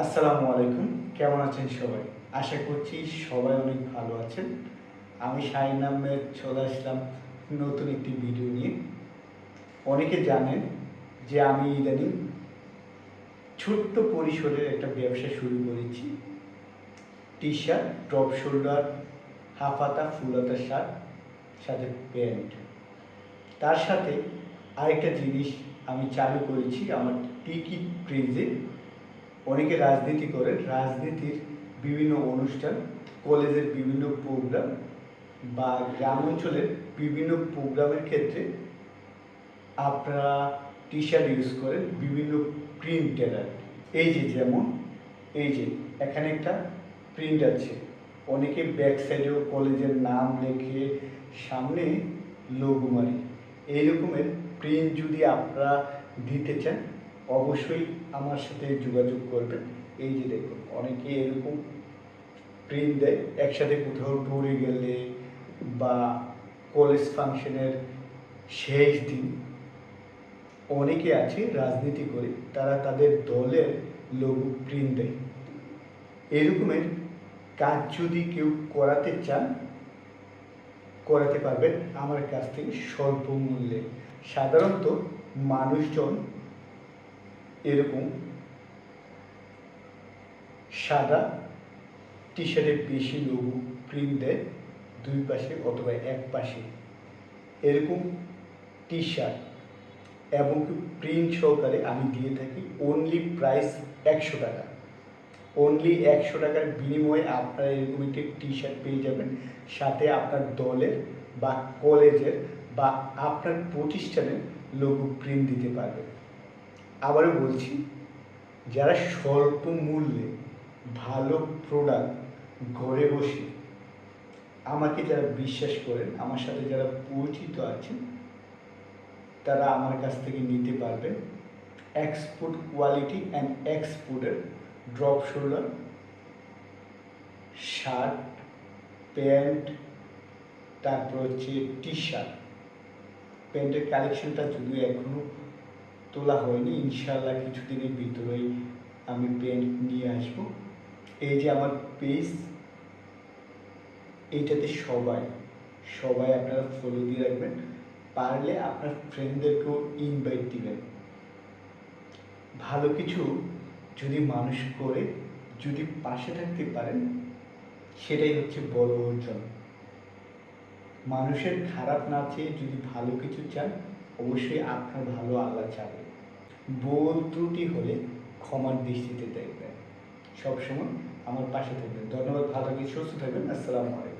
আসসালামু আলাইকুম। কেমন আছেন সবাই? আশা করছি সবাই অনেক ভালো আছেন। আমি শাহিন আহমেদ, চলে আসলাম নতুন একটি ভিডিও নিয়ে। অনেকে জানেন যে আমি ইদানিং ছোট্ট পরিসরের একটা ব্যবসা শুরু করেছি। T shirt top shoulder half হাতা ফুল হাতা শার্ট, সাথে প্যান্ট। তার সাথে আরেকটা জিনিস আমি চালু করেছি, আমার টিকিট প্রেজে অনেকে রাজনীতি করেন। রাজনীতির বিভিন্ন অনুষ্ঠান, কলেজের বিভিন্ন প্রোগ্রাম বা গ্রাম অঞ্চলের বিভিন্ন প্রোগ্রামের ক্ষেত্রে আপনারা টি শার্ট ইউজ করেন, বিভিন্ন প্রিন্টের এই যে যেমন, এই যে এখানে একটা প্রিন্ট আছে। অনেকে ব্যাক সাইডেও কলেজের নাম লেখে, সামনে লোগো মারি। এই রকমের প্রিন্ট যদি আপনারা দিতে চান অবশ্যই আমার সাথে যোগাযোগ করবেন। এই যে দেখুন, অনেকে এরকম প্রিন্ট দেয়, একসাথে কোথাও ট্যুরে গেলে বা কলেজ ফাংশনের শেষ দিন অনেকে আছে রাজনীতি করে, তারা তাদের দলের লোগো প্রিন্ট দেয়। এরকমের কাজ যদি কেউ করাতে চান, করাতে পারবেন। আমার কাছ থেকে স্বল্প মূল্যে। সাধারণত মানুষজন এরকম সাদা টি শার্টের বেশি লোগো প্রিন্ট দেয় দুই পাশে অথবা এক পাশে। এরকম টি শার্ট এবং প্রিন্ট সহকারে আমি দিয়ে থাকি অনলি প্রাইস একশো টাকা। অনলি একশো টাকার বিনিময়ে আপনারা এরকম একটি টি শার্ট পেয়ে যাবেন। সাথে আপনার দলের বা কলেজের বা আপনার প্রতিষ্ঠানের লোগো প্রিন্ট দিতে পারবেন। আবারও বলছি, যারা স্বল্প মূল্যে ভালো প্রোডাক্ট ঘরে বসে আমাকে যারা বিশ্বাস করেন, আমার সাথে যারা পরিচিত আছেন, তারা আমার কাছ থেকে নিতে পারবেন এক্সপোর্ট কোয়ালিটি অ্যান্ড এক্সপোর্টের ড্রপ শোল্ডার শার্ট প্যান্ট তারপর হচ্ছে টি শার্ট প্যান্টের কালেকশনটা যদিও এখনও তোলা হয়নি ইনশাল্লাহ কিছুদিনের ভিতরেই আমি প্যান্ট নিয়ে আসব। এই যে আমার পেজ এইটাতে সবাই সবাই আপনারা ফলো দিয়ে রাখবেন। পারলে আপনার ফ্রেন্ডদেরকেও ইনভাইট দিবেন। ভালো কিছু যদি মানুষ করে, যদি পাশে থাকতে পারেন, সেটাই হচ্ছে বড় অর্জন। মানুষের খারাপ না চেয়ে যদি ভালো কিছু চান, অবশ্যই আপনার ভালো আল্লাহ চাবে। বল ত্রুটি হলে ক্ষমার দৃষ্টিতে দেখবেন। সবসময় আমার পাশে থাকবেন। ধন্যবাদ, ভালো থাকবেন, সুস্থ থাকবেন। আসসালামু আলাইকুম।